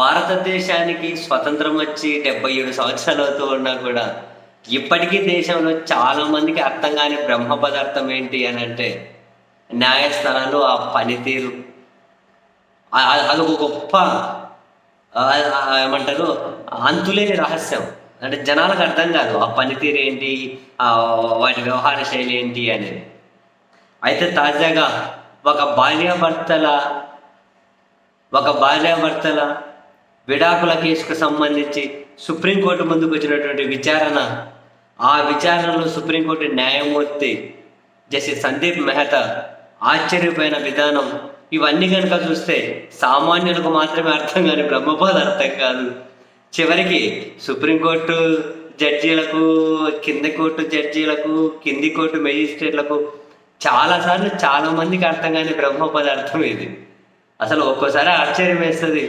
భారతదేశానికి స్వతంత్రం వచ్చి డెబ్బై ఏడు సంవత్సరాలు అవుతూ ఉన్నా కూడా ఇప్పటికీ దేశంలో చాలా మందికి అర్థం కాని బ్రహ్మ పదార్థం ఏంటి అని అంటే న్యాయస్థానాలు ఆ పనితీరు. అది ఒక అదొక గొప్ప ఏమంటారు అంతులేని రహస్యం. అంటే జనాలకు అర్థం కాదు ఆ పనితీరు ఏంటి వాటి వ్యవహార శైలి ఏంటి అనేది. అయితే తాజాగా ఒక భార్యాభర్తల ఒక భార్యాభర్తల విడాకుల కేసుకు సంబంధించి సుప్రీంకోర్టు ముందుకు వచ్చినటువంటి విచారణ ఆ విచారణలో సుప్రీంకోర్టు న్యాయమూర్తి జస్టిస్ సందీప్ మెహతా ఆశ్చర్యపోయిన విధానం ఇవన్నీ కనుక చూస్తే సామాన్యులకు మాత్రమే అర్థం కాని బ్రహ్మపాద అర్థం కాదు. చివరికి సుప్రీంకోర్టు జడ్జీలకు కింది కోర్టు జడ్జీలకు కింది కోర్టు మెజిస్ట్రేట్లకు చాలాసార్లు చాలామందికి అర్థం కాని బ్రహ్మ పదార్థం ఇది. అసలు ఒక్కోసారి ఆశ్చర్యం వేస్తుంది.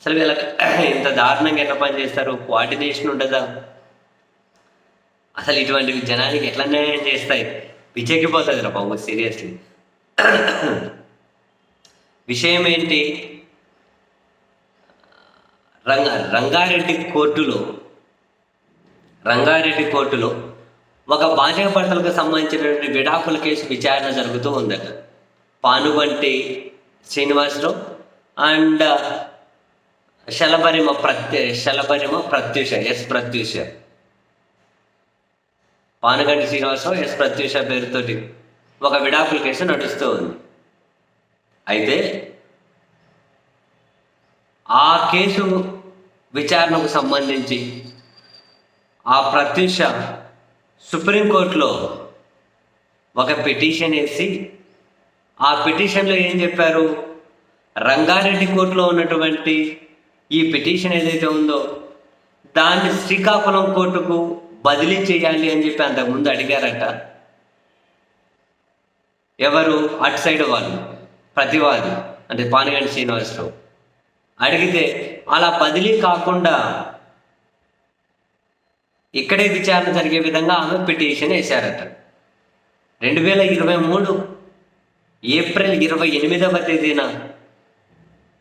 అసలు వీళ్ళకి ఇంత దారుణంగా ఎట్లా పని చేస్తారు? కోఆర్డినేషన్ ఉండదా? అసలు ఇటువంటివి జనానికి ఎట్లా న్యాయం చేస్తాయి? పిచ్చెక్కిపోతుంది రా బాబు సీరియస్లీ విషయం ఏంటి? రంగ రంగారెడ్డి కోర్టులో రంగారెడ్డి కోర్టులో ఒక భార్యాభర్తలకు సంబంధించినటువంటి విడాకుల కేసు విచారణ జరుగుతూ ఉందట. పానుబంటి శ్రీనివాసరావు అండ్ శలభరిమ ప్రత్య శలభరిమ ప్రత్యూష ఎస్ ప్రత్యూష. పానగంటి శ్రీనివాసరావు ఎస్ ప్రత్యూష పేరుతోటి ఒక విడాకుల కేసు నడుస్తూ ఉంది. అయితే ఆ కేసు విచారణకు సంబంధించి ఆ ప్రత్యూష సుప్రీంకోర్టులో ఒక పిటిషన్ వేసి ఆ పిటిషన్లో ఏం చెప్పారు? రంగారెడ్డి కోర్టులో ఉన్నటువంటి ఈ పిటిషన్ ఏదైతే ఉందో దాన్ని శ్రీకాకుళం కోర్టుకు బదిలీ చేయాలి అని చెప్పి అంతకుముందు అడిగారట. ఎవరు? అటు సైడ్ వాళ్ళు ప్రతివాది అంటే పానిగంటి శ్రీనివాసరావు. అడిగితే అలా బదిలీ కాకుండా ఇక్కడే విచారణ జరిగే విధంగా ఆమె పిటిషన్ వేశారట. రెండు వేల ఇరవై మూడు ఏప్రిల్ ఇరవై ఎనిమిదవ తేదీన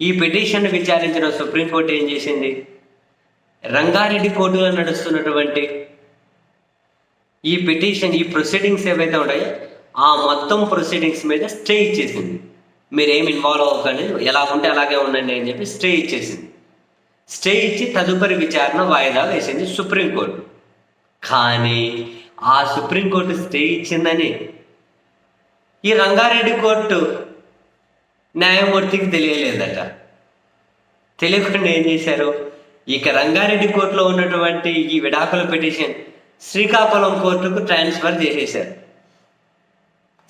ఈ పిటిషన్ను విచారించిన సుప్రీంకోర్టు ఏం చేసింది? రంగారెడ్డి కోర్టులో నడుస్తున్నటువంటి ఈ పిటిషన్ ఈ ప్రొసీడింగ్స్ ఏవైతే ఉన్నాయో ఆ మొత్తం ప్రొసీడింగ్స్ మీద స్టే ఇచ్చేసింది. మీరేం ఇన్వాల్వ్ అవ్వకండి ఎలా ఉంటే అలాగే ఉండండి అని చెప్పి స్టే ఇచ్చేసింది. స్టే ఇచ్చి తదుపరి విచారణ వాయిదా వేసింది సుప్రీంకోర్టు కానీ ఆ సుప్రీంకోర్టు స్టే ఇచ్చిందని ఈ రంగారెడ్డి కోర్టు న్యాయమూర్తికి తెలియలేదట. తెలియకుండా ఏం చేశారు? ఇక రంగారెడ్డి కోర్టులో ఉన్నటువంటి ఈ విడాకుల పిటిషన్ శ్రీకాకుళం కోర్టుకు ట్రాన్స్ఫర్ చేసేశారు.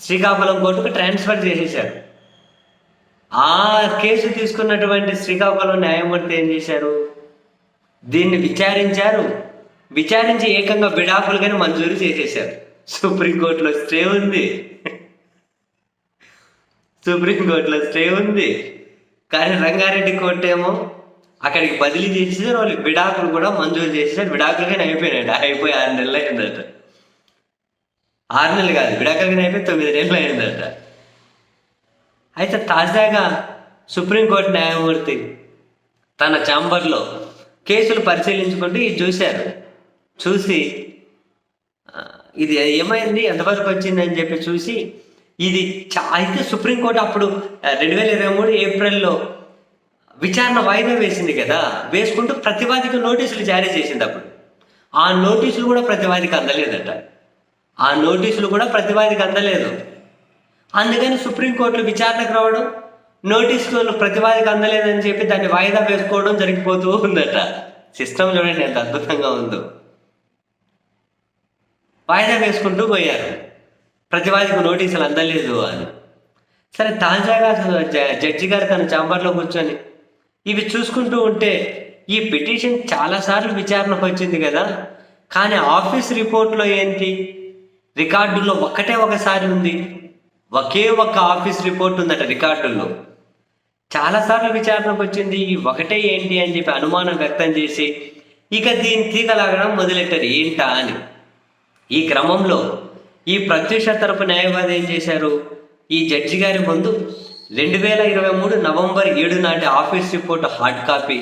శ్రీకాకుళం కోర్టుకు ట్రాన్స్ఫర్ చేసేశారు. ఆ కేసు తీసుకున్నటువంటి శ్రీకాకుళం న్యాయమూర్తి ఏం చేశారు? దీన్ని విచారించారు. విచారించి ఏకంగా విడాకులుగానే మంజూరు చేసేశారు. సుప్రీంకోర్టులో స్టే ఉంది. సుప్రీంకోర్టులో స్టే ఉంది. కానీ రంగారెడ్డి కోర్టు ఏమో అక్కడికి బదిలీ చేసేసారు వాళ్ళు. విడాకులు కూడా మంజూరు చేసేసారు. విడాకులుగానే అయిపోయినాడు అయిపోయి ఆరు నెలలు అయిందట. ఆరు నెలలు కాదు విడాకులుగానే అయిపోయి తొమ్మిది నెలలు అయిందట. అయితే తాజాగా సుప్రీంకోర్టు న్యాయమూర్తి తన ఛాంబర్లో కేసులు పరిశీలించుకుంటూ ఇది చూశారు. చూసి ఇది ఏమైంది? ఎంతవరకు వచ్చింది అని చెప్పి చూసి ఇది చా- అయితే సుప్రీంకోర్టు అప్పుడు రెండు వేల ఇరవై మూడు ఏప్రిల్లో విచారణ వాయిదా వేసింది కదా? వేసుకుంటూ ప్రతివాదికి నోటీసులు జారీ చేసింది అప్పుడు. ఆ నోటీసులు కూడా ప్రతివాదికి అందలేదట. ఆ నోటీసులు కూడా ప్రతివాదికి అందలేదు. అందుకని సుప్రీంకోర్టులో విచారణకు రావడం నోటీసులు ప్రతివాదికి అందలేదని చెప్పి దాన్ని వాయిదా వేసుకోవడం జరిగిపోతూ ఉందట. సిస్టమ్ చూడండి ఎంత అద్భుతంగా ఉందో. వాయిదా వేసుకుంటూ పోయారు. ప్రతివాదికి నోటీసులు అందలేదు అని. సరే తాజాగా అసలు జ- జడ్జి గారు తన చాంబర్లో కూర్చొని ఇవి చూసుకుంటూ ఉంటే ఈ పిటిషన్ చాలాసార్లు విచారణకు వచ్చింది కదా. కానీ ఆఫీస్ రిపోర్ట్లో ఏంటి? రికార్డుల్లో ఒక్కటే ఒకసారి ఉంది. ఒకే ఒక్క ఆఫీస్ రిపోర్ట్ ఉందట రికార్డుల్లో. చాలాసార్లు విచారణకు వచ్చింది. ఈ ఒకటే ఏంటి అని చెప్పి అనుమానం వ్యక్తం చేసి ఇక దీన్ని తీగలాగడం మొదలెట్టారు ఏంటా అని. ఈ క్రమంలో ఈ ప్రత్యూష తరపు న్యాయవాది ఏం చేశారు? ఈ జడ్జి గారి ముందు రెండు వేల ఇరవై మూడు నవంబర్ ఏడు నాటి ఆఫీస్ రిపోర్ట్ హార్డ్ కాపీ.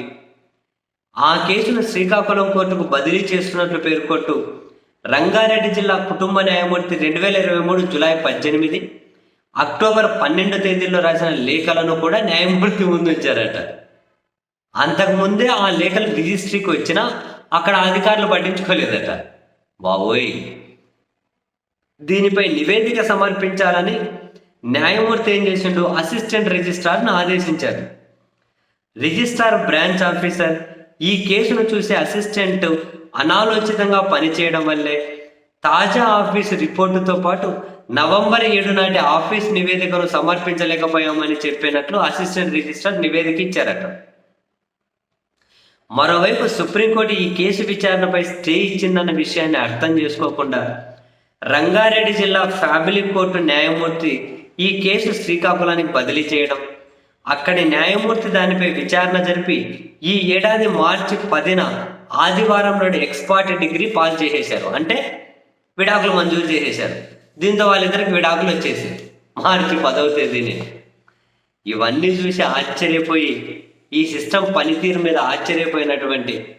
ఆ కేసును శ్రీకాకుళం కోర్టుకు బదిలీ చేస్తున్నట్లు పేర్కొంటూ రంగారెడ్డి జిల్లా కుటుంబ న్యాయమూర్తి రెండు వేల ఇరవై మూడు జులై పద్దెనిమిది అక్టోబర్ పన్నెండు తేదీల్లో రాసిన లేఖలను కూడా న్యాయమూర్తి ముందు ముందుంచారట అంతకుముందే ఆ లేఖలు రిజిస్ట్రీకి వచ్చినా అక్కడ అధికారులు పట్టించుకోలేదట. బాబోయ్ దీనిపై నివేదిక సమర్పించాలని న్యాయమూర్తి ఏం చేసిండు? అసిస్టెంట్ రిజిస్ట్రార్ను ఆదేశించారు. రిజిస్ట్రార్ బ్రాంచ్ ఆఫీసర్ ఈ కేసును చూసే అసిస్టెంట్ అనాలోచితంగా పనిచేయడం వల్లే తాజా ఆఫీస్ రిపోర్టుతో పాటు నవంబర్ ఏడు నాటి ఆఫీస్ నివేదికను సమర్పించలేకపోయామని చెప్పినట్లు అసిస్టెంట్ రిజిస్ట్రార్ నివేదిక ఇచ్చారట. మరోవైపు సుప్రీంకోర్టు ఈ కేసు విచారణపై స్టే ఇచ్చిందన్న విషయాన్ని అర్థం చేసుకోకుండా రంగారెడ్డి జిల్లా ఫ్యామిలీ కోర్టు న్యాయమూర్తి ఈ కేసు శ్రీకాకుళానికి బదిలీ చేయడం అక్కడి న్యాయమూర్తి దానిపై విచారణ జరిపి ఈ ఏడాది మార్చి పదిన ఆదివారం నాడు ఎక్స్పర్ట్ డిగ్రీ పాస్ చేసేశారు. అంటే విడాకులు మంజూరు చేసేశారు. దీంతో వాళ్ళిద్దరికి విడాకులు వచ్చేసాయి మార్చి పదవ తేదీని. ఇవన్నీ చూసి ఆశ్చర్యపోయి ఈ సిస్టమ్ పనితీరు మీద ఆశ్చర్యపోయినటువంటి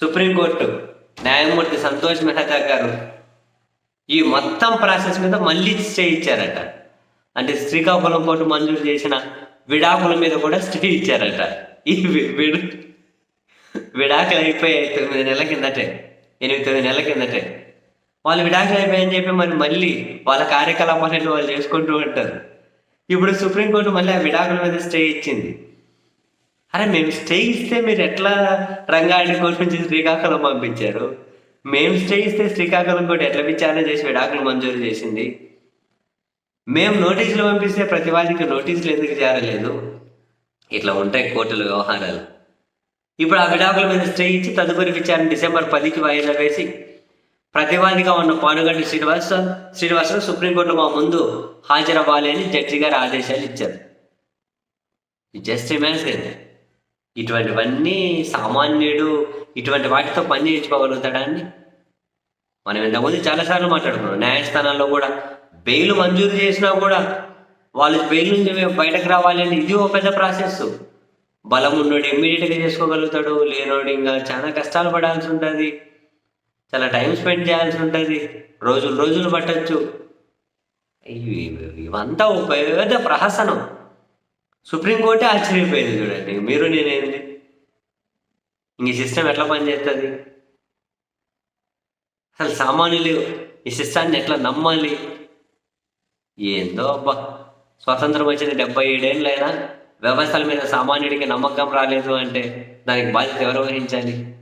సుప్రీంకోర్టు న్యాయమూర్తి సంతోష్ మెహతా గారు ఈ మొత్తం ప్రాసెస్ మీద మళ్ళీ స్టే ఇచ్చారట. అంటే శ్రీకాకుళం కోర్టు మంజూరు చేసిన విడాకుల మీద కూడా స్టే ఇచ్చారట. ఈ విడు విడాకులు అయిపోయాయి తొమ్మిది నెలల కిందటే ఎనిమిది తొమ్మిది నెలల కిందటే. వాళ్ళు విడాకులు అయిపోయాయని చెప్పి మరి మళ్ళీ వాళ్ళ కార్యకలాపాలను వాళ్ళు చేసుకుంటూ ఉంటారు. ఇప్పుడు సుప్రీంకోర్టు మళ్ళీ ఆ విడాకుల మీద స్టే ఇచ్చింది. అరే మేము స్టే ఇస్తే మీరు ఎట్లా రంగారెడ్డి కోర్టు నుంచి శ్రీకాకుళం పంపించారు? మేము స్టే ఇస్తే శ్రీకాకుళం కోర్టు ఎట్లా విచారణ చేసి విడాకులు మంజూరు చేసింది. మేము నోటీసులు పంపిస్తే ప్రతివాదికి నోటీసులు ఎందుకు చేరలేదు ఇట్లా ఉంటాయి కోర్టుల వ్యవహారాలు. ఇప్పుడు ఆ విడాకుల మీద స్టే ఇచ్చి తదుపరి విచారణ డిసెంబర్ పదికి వాయిదా వేసి ప్రతివాదిగా ఉన్న పానుగంటి శ్రీనివాస శ్రీనివాసరావు సుప్రీంకోర్టులో మా ముందు హాజరవ్వాలి అని జడ్జి గారు ఆదేశాలు ఇచ్చారు. జస్ట్ ఇమాజిన్ ఇటువంటివన్నీ సామాన్యుడు ఇటువంటి వాటితో పని చేయించుకోగలుగుతాడా అండి? మనం ఇంతకుముందు చాలాసార్లు మాట్లాడుకున్నాం. న్యాయస్థానాల్లో కూడా బెయిల్ మంజూరు చేసినా కూడా వాళ్ళు బెయిల్ నుంచి బయటకు రావాలి అంటే ఇది ఒక పెద్ద ప్రాసెస్ బలం ఉన్నోడు ఇమ్మీడియట్గా చేసుకోగలుగుతాడు లేనోడు ఇంకా చాలా కష్టాలు పడాల్సి ఉంటుంది. చాలా టైం స్పెండ్ చేయాల్సి ఉంటుంది. రోజులు రోజులు పట్టచ్చు. ఇవంతా ఒక పెద్ద ప్రహసనం. సుప్రీంకోర్టే ఆశ్చర్యపోయింది చూడండి. మీరు నేనేంది? ఇంక ఈ సిస్టమ్ ఎట్లా పనిచేస్తుంది? అసలు సామాన్యులు ఈ సిస్టాన్ని ఎట్లా నమ్మాలి? ఏందో అబ్బా. స్వతంత్రం వచ్చిన డెబ్బై ఏడేళ్ళైనా వ్యవస్థల మీద సామాన్యుడికి నమ్మకం రాలేదు అంటే దానికి బాధ్యత ఎవరు వహించాలి?